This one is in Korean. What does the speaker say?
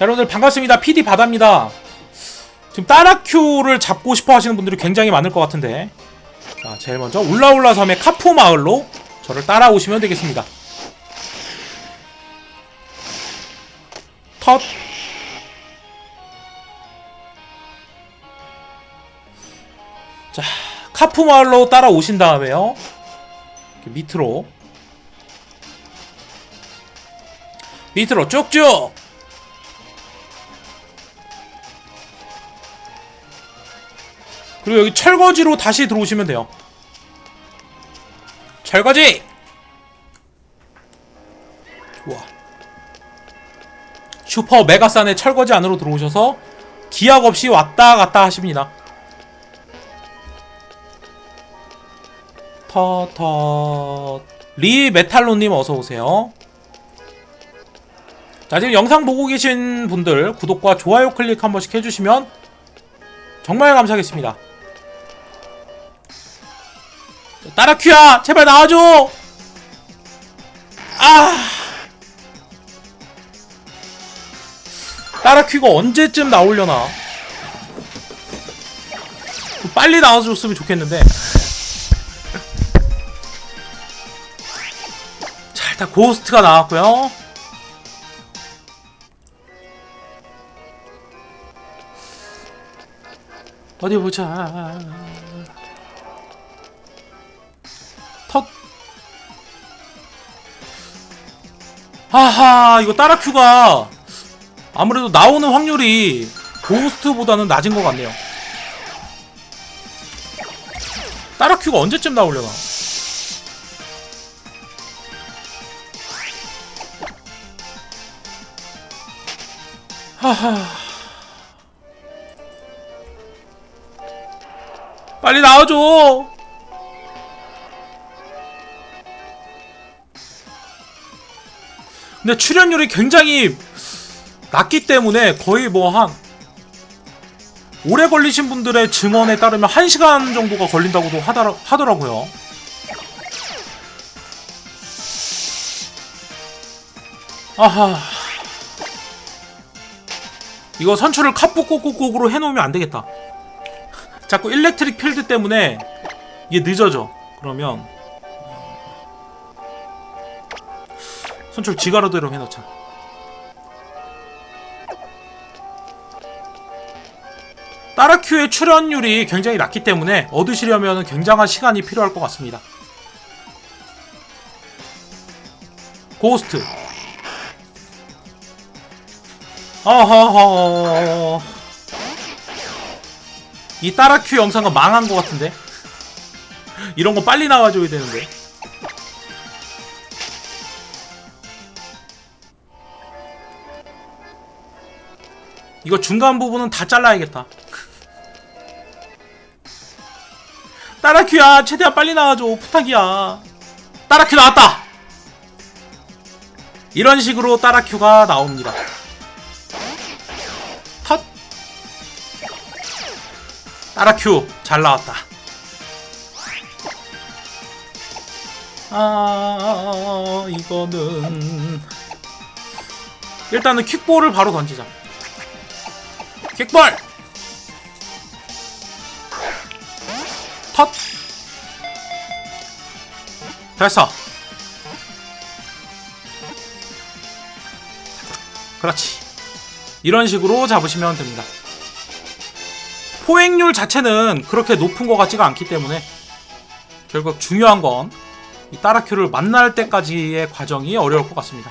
자, 여러분들 반갑습니다. PD 바다입니다. 지금 따라큐를 잡고 싶어 하시는 분들이 굉장히 많을 것 같은데. 자, 제일 먼저 울라울라 섬의 카푸 마을로 저를 따라오시면 되겠습니다. 텄. 자, 카푸 마을로 따라오신 다음에요. 밑으로. 밑으로 쭉쭉 그리고 여기 철거지로 다시 들어오시면 돼요. 철거지! 좋아. 슈퍼 메가산의 철거지 안으로 들어오셔서 기약 없이 왔다 갔다 하십니다. 터터 리 메탈로님 어서 오세요. 자 지금 영상 보고 계신 분들 구독과 좋아요 클릭 한 번씩 해주시면 정말 감사하겠습니다. 따라큐야 제발 나와줘. 아 따라큐가 언제쯤 나오려나? 빨리 나와줬으면 좋겠는데. 자 일단 고스트가 나왔고요. 어디 보자. 하하, 이거 따라큐가 아무래도 나오는 확률이 고스트보다는 낮은 것 같네요. 따라큐가 언제쯤 나오려나? 하하. 빨리 나와줘. 근데 출연율이 굉장히 낮기 때문에 거의 뭐 한 오래 걸리신 분들의 증언에 따르면 1시간 정도가 걸린다고도 하더라, 하더라고요. 아하. 이거 선출을 꼭꼭꼭으로 해놓으면 안 되겠다. 자꾸 일렉트릭 필드 때문에 이게 늦어져. 그러면 선출 지가로대로 해놓자. 따라큐의 출연율이 굉장히 낮기 때문에 얻으시려면 굉장한 시간이 필요할 것 같습니다. 고스트. 어허허. 이 따라큐 영상은 망한 것 같은데? 이런 거 빨리 나와줘야 되는데. 이거 중간 부분은 다 잘라야겠다. 따라큐야, 최대한 빨리 나와줘. 부탁이야. 따라큐 나왔다! 이런 식으로 따라큐가 나옵니다. 컷! 따라큐, 잘 나왔다. 아, 이거는. 일단은 킥볼을 바로 던지자. 킥볼! 텄! 됐어. 그렇지. 이런 식으로 잡으시면 됩니다. 포획률 자체는 그렇게 높은 것 같지가 않기 때문에 결국 중요한 건 이 따라큐를 만날 때까지의 과정이 어려울 것 같습니다.